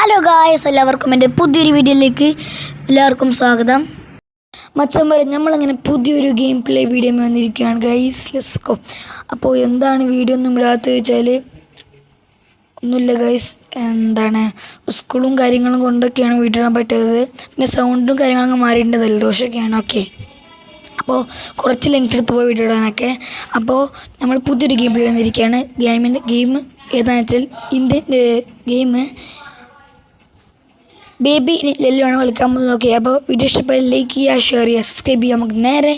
Hello guys എല്ലാവർക്കും എന്റെ പുതിയൊരു വീഡിയോയിലേക്ക് എല്ലാവർക്കും സ്വാഗതം. മച്ചം വരെ നമ്മളങ്ങനെ പുതിയൊരു ഗെയിം പ്ലേ വീഡിയോ വന്നിരിക്കുകയാണ് ഗൈസ് ലെസ്കോ അപ്പോൾ എന്താണ് വീഡിയോ ഒന്നും ഇടാത്തത് വെച്ചാൽ ഒന്നുമില്ല ഗൈസ് എന്താണ്? സ്കൂളും കാര്യങ്ങളും കൊണ്ടൊക്കെയാണ് വീഡിയോ ഇടാൻ പറ്റുന്നത് പിന്നെ സൗണ്ടും കാര്യങ്ങളൊക്കെ മാറിയിട്ടുണ്ട് ദലദോഷമൊക്കെയാണ് ഓക്കെ അപ്പോൾ കുറച്ച് ലെങ്ത് എടുത്ത് പോയി വീഡിയോ ഇടാനൊക്കെ അപ്പോൾ നമ്മൾ പുതിയൊരു ഗെയിം പ്ലേ വന്നിരിക്കുകയാണ്. ഗെയിമിന്റെ ഗെയിം ഏതാണെന്ന് വെച്ചാൽ ഇന്ത്യൻ ഗെയിം ബേബി ലെല്ലുമാണ് കളിക്കാൻ പോകുന്നത് ഓക്കെ അപ്പോൾ വീഡിയോ ഇഷ്ടപ്പെട്ട ലൈക്ക് ചെയ്യുക ഷെയർ ചെയ്യുക സബ്സ്ക്രൈബ് ചെയ്യുക. നമുക്ക് നേരെ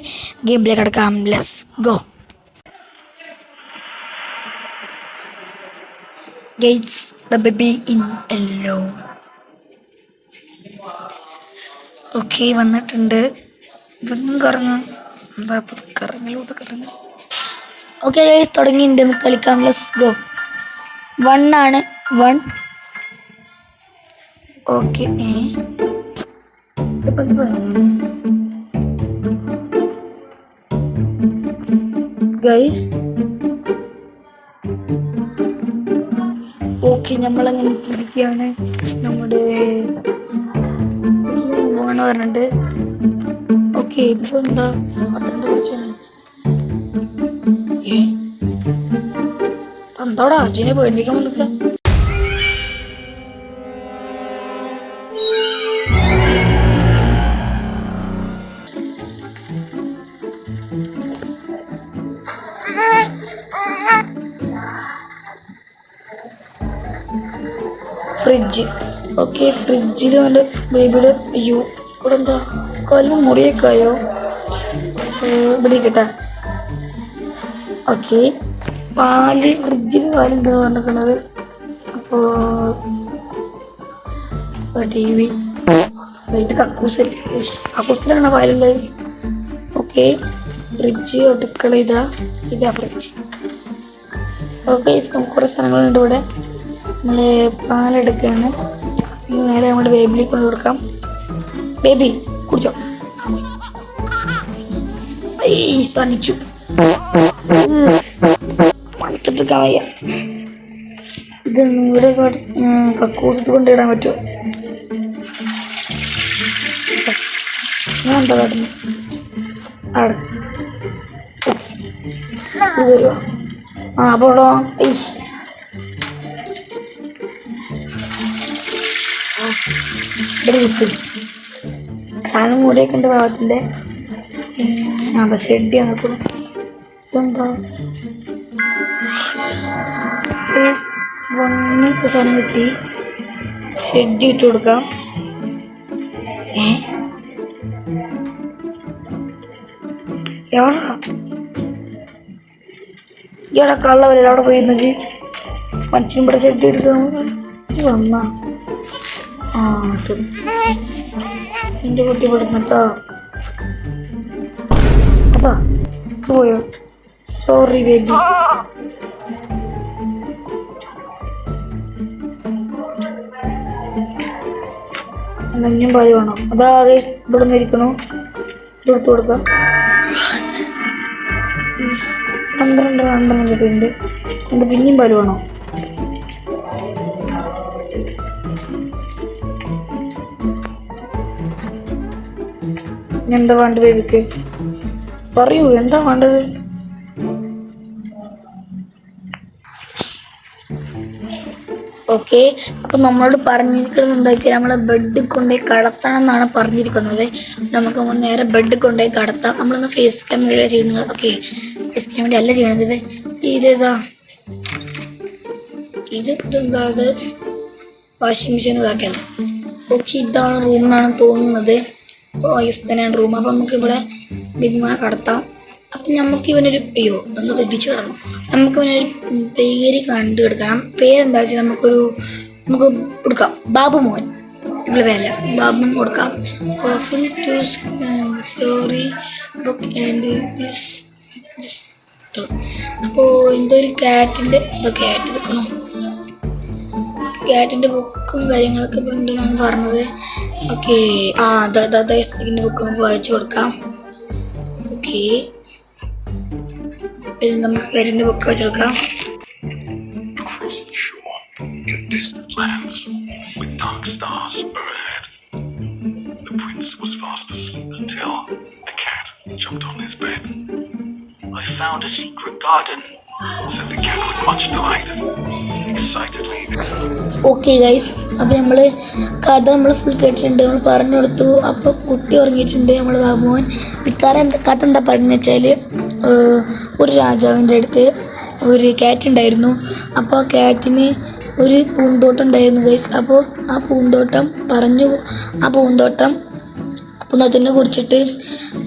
ഗെയിമിലേക്ക് കിടക്കാം. Let's go gets the baby in yellow okay വന്നിട്ടുണ്ട്. ഇതൊന്നും കറങ്ങും കറങ്ങലോട്ട് കറങ്ങ ഓക്കെ തുടങ്ങിയിട്ടുണ്ട്. നമുക്ക് കളിക്കാം. ലെസ് ഗോ വൺ ആണ്. വൺ ഓക്കെ ഇതിപ്പോ ഇത് പറഞ്ഞേ ഗൈസ് ഓക്കെ നമ്മളങ്ങനെ തിരിക്കുകയാണ് നമ്മുടെ പോകണ പറഞ്ഞിട്ട്. ഓക്കെ ഇപ്പൊ എന്താ പന്ത്രണ്ട് കുറിച്ചാണ് തന്തോടാ അർജുനെ പേടിപ്പിക്കാൻ വന്നിട്ട്? ഫ്രിഡ്ജ്. ഓക്കെ ഫ്രിഡ്ജിൽ നല്ല ബേബിയുടെ അയ്യോ ഇവിടെ എന്താ കാലും മുറിയൊക്കെ ആയോ? ഇവിടെ കേട്ടാ ഓക്കെ. പാൽ ഫ്രിഡ്ജിൽ പാലുണ്ട് പറഞ്ഞിരിക്കുന്നത് അപ്പോ ടി വി. ഇത് കക്കൂസിൽ. കക്കൂസിലാണ് പാലുള്ളത്? ഓക്കെ. ഫ്രിഡ്ജ് അടുക്കള ഇതാ. ഇതാ ഫ്രിഡ്ജ്. ഓക്കെ കുറേ സാധനങ്ങളുണ്ട് ഇവിടെ. നമ്മൾ പാലെടുക്കുകയാണ്. നേരെ നമ്മുടെ ബേബിലേക്ക് കൊണ്ട് കൊടുക്കാം. ബേബി കുടിച്ചോ? സാധിച്ചു മണത്തിട്ട് വയ്യ ഇത് ഇവിടെ കക്കൂസത്ത് കൊണ്ടിടാൻ പറ്റുമോ? ഞാൻ എന്താ കാട്ടുന്നു ആ അപ്പോഴോ ഐസ്. ഇവിടെ നിൽക്കും സാധനം മൂടിയൊക്കെ ഉണ്ട് ഭാഗത്തിന്റെ. പക്ഷെ ഷെഡി നോക്കും ഇതെന്താ? വണ്ണി ഇപ്പോൾ സാധനം കിട്ടി. ഷെഡ് ഇട്ട് കൊടുക്കാം. എവിടാ? ഇയാളെ കള്ളവല്ലേ അവിടെ പോയിരുന്നു ജി മനുഷ്യനും ഇവിടെ ഷെഡ് എടുത്ത് വന്നാ? ആ എന്റെ കുട്ടി പെടുന്നട്ടോ അതാ പോയോ? സോറി ബേബി മഞ്ഞും പാൽ വേണം? അതാ അതേ ഇവിടെ നിന്നിരിക്കണു ഇതെടുത്ത് കൊടുക്കാം. പന്ത്രണ്ട് രണ്ടെണ്ണം കിട്ടിയിട്ടുണ്ട്. എന്റെ പിന്നെയും പാൽ വേണോ? എന്താ വേണ്ടത് എനിക്ക് പറയൂ എന്താ വേണ്ടത്? ഓക്കെ അപ്പൊ നമ്മളോട് പറഞ്ഞിരിക്കുന്നത് എന്താ വെച്ചാൽ നമ്മളെ ബെഡ് കൊണ്ടുപോയി കടത്തണം എന്നാണ് പറഞ്ഞിരിക്കുന്നത് നമുക്ക് നേരെ ബെഡ് കൊണ്ടുപോയി കടത്താം. നമ്മളൊന്ന് ഫേസ് ക്യാം വീഡിയോ ചെയ്യുന്നത് ഓക്കെ? ഫേസ് ക്യാം വേണ്ടി അല്ല ചെയ്യണത്. ഇത് ഇതേതാ? ഇത് ഇതെന്താ ഇത് വാഷിംഗ് മെഷീൻ ഇതാക്കിയത്. ഓക്കെ ഇതാണ് റൂമെന്നാണ് തോന്നുന്നത്. വയസ്സ് തന്നെയാണ് റൂം അപ്പം നമുക്ക് ഇവിടെ ബിന്മാ കടത്താം. അപ്പം നമുക്ക് ഇവനൊരു അയ്യോ ഒന്ന് തെറ്റിച്ച് കിടന്നു. നമുക്ക് ഇവനൊരു പേര് കണ്ടു കൊടുക്കാം പേരെന്താ വെച്ചാൽ നമുക്കൊരു നമുക്ക് കൊടുക്കാം. ബാബു മോൻ. ഇവിടെ പേരല്ല. ബാബു മോൻ കൊടുക്കാം full to story book and അപ്പോൾ എന്തോ ഒരു കാറ്റിന്റെ ഇതൊക്കെ ആയിട്ട് നിൽക്കണം ക്യാറ്റിന്റെ ബുക്കും കാര്യങ്ങളൊക്കെ ഇവിടെ ഉണ്ടെന്നാണ് പറഞ്ഞത് ഓക്കെ ആ ദസ്തകിന്റെ ബുക്ക് നമുക്ക് വായിച്ചു കൊടുക്കാം ഓക്കെ പിന്നെ നമുക്ക് ക്യാറ്റിന്റെ ബുക്ക് വായിച്ചു കൊടുക്കാം distant lands with dark stars overhead. The prince was fast asleep until a cat jumped on his bed. I found a secret garden. Said the cat with much delight. Okay guys അപ്പോൾ നമ്മൾ കഥ നമ്മൾ full കേട്ടിട്ടുണ്ട്. നമ്മൾ പറഞ്ഞു കൊടുത്തു. അപ്പോൾ കുട്ടി ഉറങ്ങിയിട്ടുണ്ട് നമ്മൾ ബാബുമോൻ എന്താ കഥ എന്താ പറയുന്നത് വെച്ചാൽ ഒരു രാജാവിന്റെ അടുത്ത് ഒരു ക്യാറ്റ് ഉണ്ടായിരുന്നു. അപ്പോൾ ആ ക്യാറ്റിന് ഒരു പൂന്തോട്ടം ഉണ്ടായിരുന്നു ഗൈസ് അപ്പോൾ ആ പൂന്തോട്ടം പറഞ്ഞു ആ പൂന്തോട്ടം പൂന്തോട്ടത്തിനെ കുറിച്ചിട്ട്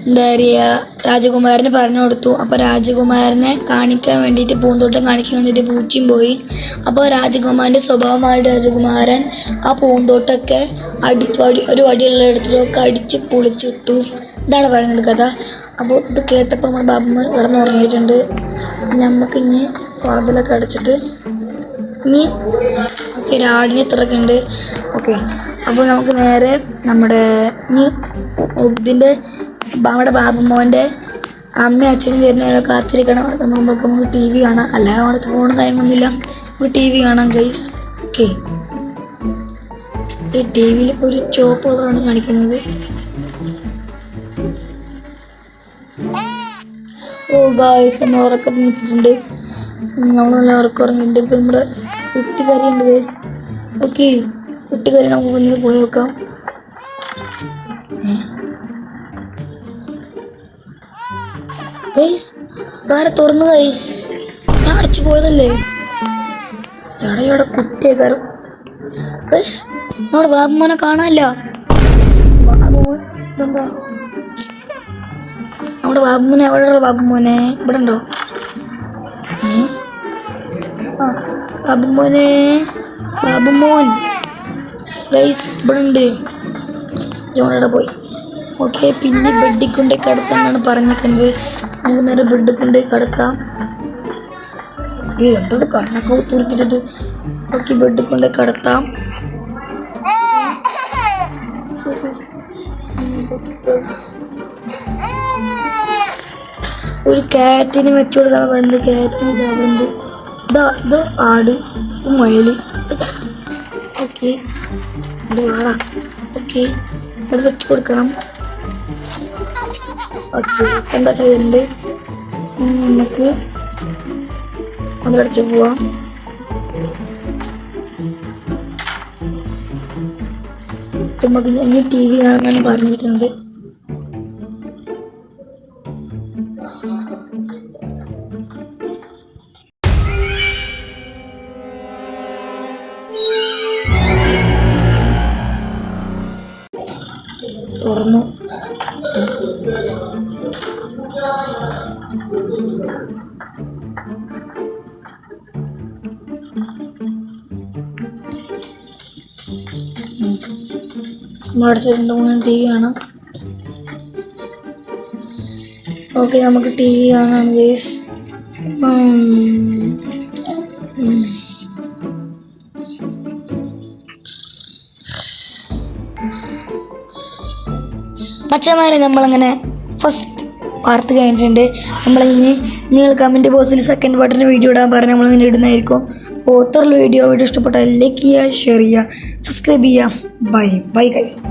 എന്താ പറയുക രാജകുമാരന് പറഞ്ഞു കൊടുത്തു. അപ്പോൾ രാജകുമാരനെ കാണിക്കാൻ വേണ്ടിയിട്ട് പൂന്തോട്ടം കാണിക്കാൻ വേണ്ടിയിട്ട് പൂച്ചയും പോയി. അപ്പോൾ രാജകുമാരന്റെ സ്വഭാവമായ രാജകുമാരൻ ആ പൂന്തോട്ടമൊക്കെ അടിച്ചു അടി ഒരു വടിയുള്ള ഇടത്തിലൊക്കെ അടിച്ച് പൊളിച്ചിട്ടു. ഇതാണ് പറയുന്നത് കഥ. അപ്പോൾ ഇത് കേട്ടപ്പോൾ നമ്മുടെ ബാബമ്മ ബാബുമ്മ കിടന്നുറങ്ങിയിട്ടുണ്ട് നമുക്ക് ഇനി വാതിലൊക്കെ അടച്ചിട്ട് ഇനി ഓക്കെ രാടിനെ ഇത്രയൊക്കെ ഉണ്ട്. ഓക്കെ. അപ്പോൾ നമുക്ക് നേരെ നമ്മുടെ ഇതിന്റെ നമ്മുടെ ബാബുമോന്റെ അമ്മയും അച്ഛനും വരുന്നവരെ കാത്തിരിക്കണം. നമുക്ക് നമുക്ക് ടി വി കാണാം. അല്ലാതെ അവിടെ ഫോൺ കാര്യങ്ങളൊന്നുമില്ല നമുക്ക് ടി വി കാണാം ഗൈസ് ഓക്കെ ഈ ടി വിയിൽ ഒരു ചോപ്പ് കളറാണ് കാണിക്കുന്നത്. ഓ ഗായ്സ് നമ്മൾ ഉറക്കം നീച്ചിട്ടുണ്ട്. നമ്മൾ ഉറക്കം ഉറങ്ങിയിട്ടുണ്ട്. ഇപ്പം നമ്മുടെ കുട്ടി കറിയുണ്ട് ഗൈസ് ഓക്കെ കുട്ടി കറി നമുക്ക് ഒന്ന് പോയി നോക്കാം. തുറന്നു കൈസ് ഞാൻ അടിച്ചു പോയതല്ലേ? ഇവിടെ കുട്ടിയെ കയറും നമ്മുടെ ബാബുമോനെ കാണാനില്ല. ഇതെന്താ? നമ്മുടെ ബാബുമോനെ എവിടെയുള്ള ബാബുമോനെ ഇവിടെ ഉണ്ടോ? ആ ബാബുമോനെ ബാബുമോൻ ഗൈസ് ഇവിടെ ഉണ്ട് ജോണയുടെ പോയി. ഓക്കെ പിന്നെ ബെഡിൽ കൊണ്ട് കിടത്താനാണ് പറഞ്ഞിട്ടുണ്ട് നമുക്ക് നേരെ ബെഡിൽ കൊണ്ട് കിടക്കാം. എന്തത് കണ്ണൊക്കെ തുറപ്പിച്ചിട്ട് ഓക്കെ ബെഡിൽ കൊണ്ട് കിടത്താം. ഒരു കാറ്റിന് വെച്ചു കൊടുക്കാൻ പറയുന്നത് കാറ്റിന് ഇതാവുന്നുണ്ട് ഇതാ ഇത് ആട് ഇത് മുയൽ. ഓക്കെ ഇത് വാടാ ഓക്കെ. അത് വെച്ച് കൊടുക്കണം. ഓക്കെ എന്താ ചെയ്തിട്ടുണ്ട് നമുക്ക് നമുക്ക് ഒന്നടിച്ച് പോവാം. നമുക്ക് ഇനി ടി വി കാണാനാണ് പറഞ്ഞിരിക്കുന്നത്. തുറന്നു. മടച്ച രണ്ട് മൂന്ന് ടി വി കാണാം. ഓക്കെ നമുക്ക് ടി വി കാണാണ് ഗേസ് മച്ചന്മാരെ നമ്മളങ്ങനെ ഫസ്റ്റ് വാർത്ത കഴിഞ്ഞിട്ടുണ്ട്. നമ്മളിനി നിങ്ങൾ കമന്റ് ബോക്സിൽ സെക്കൻഡ് പാർട്ടിന്റെ വീഡിയോ ഇടാൻ പറഞ്ഞ് നമ്മളിങ്ങനെ ഇടുന്നതായിരിക്കും. ഒത്തുള്ള വീഡിയോ വീഡിയോ ഇഷ്ടപ്പെട്ടാൽ ലൈക്ക് ചെയ്യുക ഷെയർ ചെയ്യുക സബ്സ്ക്രൈബ് ചെയ്യുക. Bye bye guys